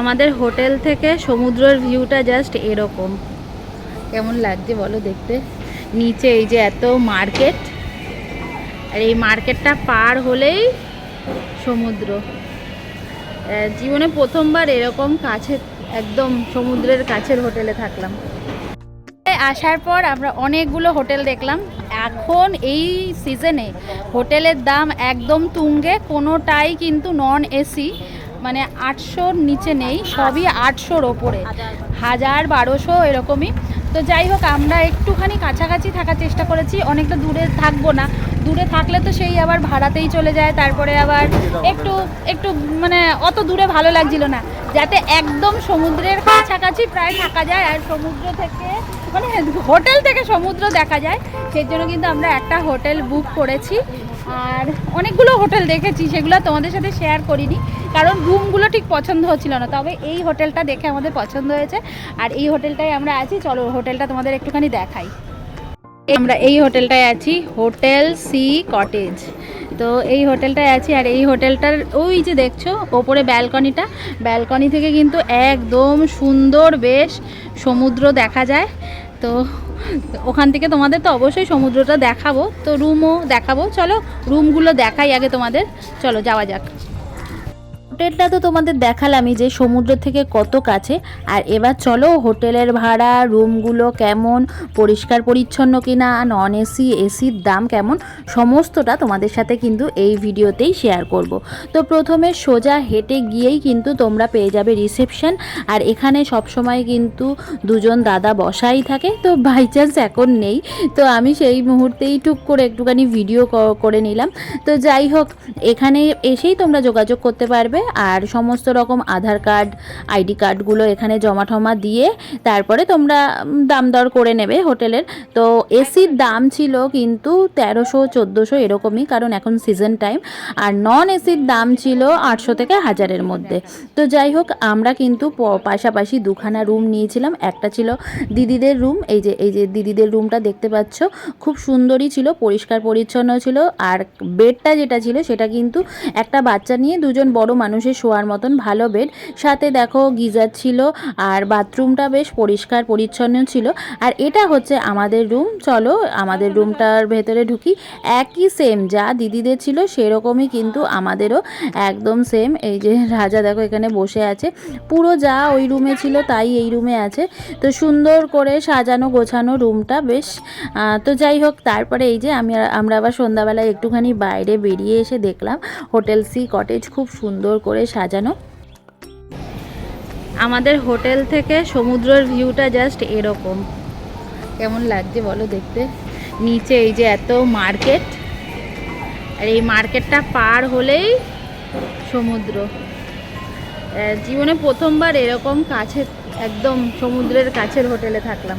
আমাদের হোটেল থেকে সমুদ্রের ভিউটা জাস্ট এরকম। কেমন লাগছে বলো দেখতে? নিচে এই যে এত মার্কেট, আর এই মার্কেটটা পার হলেই সমুদ্র। জীবনে প্রথমবার এরকম কাছে, একদম সমুদ্রের কাছের হোটেলে থাকলাম। আসার পর আমরা অনেকগুলো হোটেল দেখলাম। এখন এই সিজনে হোটেলের দাম একদম তুঙ্গে, কোনোটাই কিন্তু নন এসি মানে আটশোর নিচে নেই, সবই আটশোর ওপরে। হাজার, বারোশো এরকমই। তো যাই হোক, আমরা একটুখানি কাছাকাছি থাকার চেষ্টা করেছি। অনেকটা দূরে থাকব না। দূরে থাকলে তো সেই আবার ভাড়াতেই চলে যায়, তারপরে আবার একটু একটু মানে অত দূরে ভালো লাগছিল না। যাতে একদম সমুদ্রের কাছাকাছি প্রায় থাকা যায়, আর সমুদ্র থেকে মানে হোটেল থেকে সমুদ্র দেখা যায়। সেই জন্য কিন্তু আমরা একটা হোটেল বুক করেছি। আর অনেকগুলো হোটেল দেখেছি, সেগুলো তোমাদের সাথে শেয়ার করিনি, কারণ রুমগুলো ঠিক পছন্দ হচ্ছিল না। তবে এই হোটেলটা দেখে আমাদের পছন্দ হয়েছে, আর এই হোটেলটাই আমরা আছি। চলো হোটেলটা তোমাদের একটুখানি দেখাই। আমরা এই হোটেলটায় আছি, হোটেল সি কটেজ। তো এই হোটেলটায় আছি, আর এই হোটেলটার ওই যে দেখছ, ওপরে ব্যালকনিটা, ব্যালকনি থেকে কিন্তু একদম সুন্দর বেশ সমুদ্র দেখা যায়। তো ওখান থেকে তোমাদের তো অবশ্যই সমুদ্রটা দেখাবো। তো রুমও দেখাবো। চলো রুমগুলো দেখাই আগে তোমাদের। চলো, যাওয়া যাক। হোটেলটা তো তোমাদের দেখালামই যে সমুদ্র থেকে কত কাছে। আর এবার চলো, হোটেলের ভাড়া, রুমগুলো কেমন, পরিষ্কার পরিচ্ছন্ন কিনা নন এসি এসির দাম কেমন, সমস্তটা তোমাদের সাথে কিন্তু এই ভিডিওতেই শেয়ার করব। তো প্রথমে সোজা হেঁটে গিয়েই কিন্তু তোমরা পেয়ে যাবে রিসেপশন আর এখানে সবসময় কিন্তু দুজন দাদা বসাই থাকে, তো বাই চান্স এখন নেই। তো আমি সেই মুহূর্তেই টুক করে একটুখানি ভিডিও করে নিলাম। তো যাই হোক, এখানে এসেই তোমরা যোগাযোগ করতে পারবে। আর সমস্ত রকম আধার কার্ড, আইডি কার্ডগুলো এখানে জমা টমা দিয়ে তারপরে তোমরা দাম দর করে নেবে হোটেলের। তো এসির দাম ছিল কিন্তু তেরোশো, চোদ্দোশো এরকমই, কারণ এখন সিজন টাইম আর নন এসির দাম ছিল আটশো থেকে হাজারের মধ্যে। তো যাই হোক, আমরা কিন্তু পাশাপাশি দুখানা রুম নিয়েছিলাম। একটা ছিল দিদিদের রুম এই যে এই যে দিদিদের রুমটা দেখতে পাচ্ছ, খুব সুন্দরই ছিল, পরিষ্কার পরিচ্ছন্ন ছিল। আর বেডটা যেটা ছিল, সেটা কিন্তু একটা বাচ্চা নিয়ে দুজন বড় মানুষের শোয়ার মতন ভালো বেড সাথে দেখো গিজার ছিল আর বাথরুমটা বেশ পরিষ্কার, পরিচ্ছন্ন ছিল। আর এটা হচ্ছে আমাদের রুম চলো আমাদের রুমটার ভেতরে ঢুকি। একই সেম যা দিদিদের ছিল সেরকমই কিন্তু আমাদেরও একদম সেম এই যে রাজা দেখো এখানে বসে আছে। পুরো যা ওই রুমে ছিল তাই এই রুমে আছে। তো সুন্দর করে সাজানো, গোছানো রুমটা বেশ। তো যাই হোক, তারপরে এই যে আমি আমরা আবার সন্ধ্যাবেলায় একটুখানি বাইরে বেরিয়ে এসে দেখলাম। হোটেল সি কটেজ খুব সুন্দর করে সাজানো। আমাদের হোটেল থেকে সমুদ্রের ভিউটা জাস্ট এরকম। কেমন লাগছে বলো দেখতে? নিচে এই যে এত মার্কেট, আর এই মার্কেটটা পার হলেই সমুদ্র। জীবনে প্রথমবার এরকম কাছে, একদম সমুদ্রের কাছের হোটেলে থাকলাম।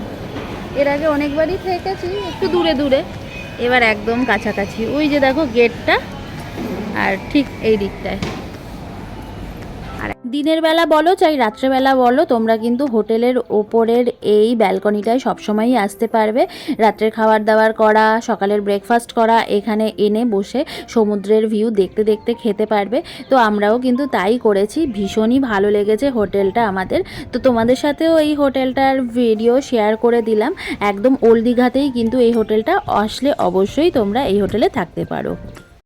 এর আগে অনেকবারই থেকেছি, একটু দূরে দূরে, এবার একদম কাছাকাছি। ওই যে দেখো গেটটা, আর ঠিক এই দিকটায়। আর দিনের বেলা বলো চাই রাত্রেবেলা বলো তোমরা কিন্তু হোটেলের ওপরের এই ব্যালকনিটায় সবসময়ই আসতে পারবে। রাত্রের খাবার দাবার করা, সকালের ব্রেকফাস্ট করা, এখানে এনে বসে সমুদ্রের ভিউ দেখতে দেখতে খেতে পারবে। তো আমরাও কিন্তু তাই করেছি, ভীষণই ভালো লেগেছে হোটেলটা আমাদের। তো তোমাদের সাথেও এই হোটেলটার ভিডিও শেয়ার করে দিলাম। একদম ওল্ড দীঘাতেই কিন্তু এই হোটেলটা আসলে অবশ্যই তোমরা এই হোটেলে থাকতে পারো।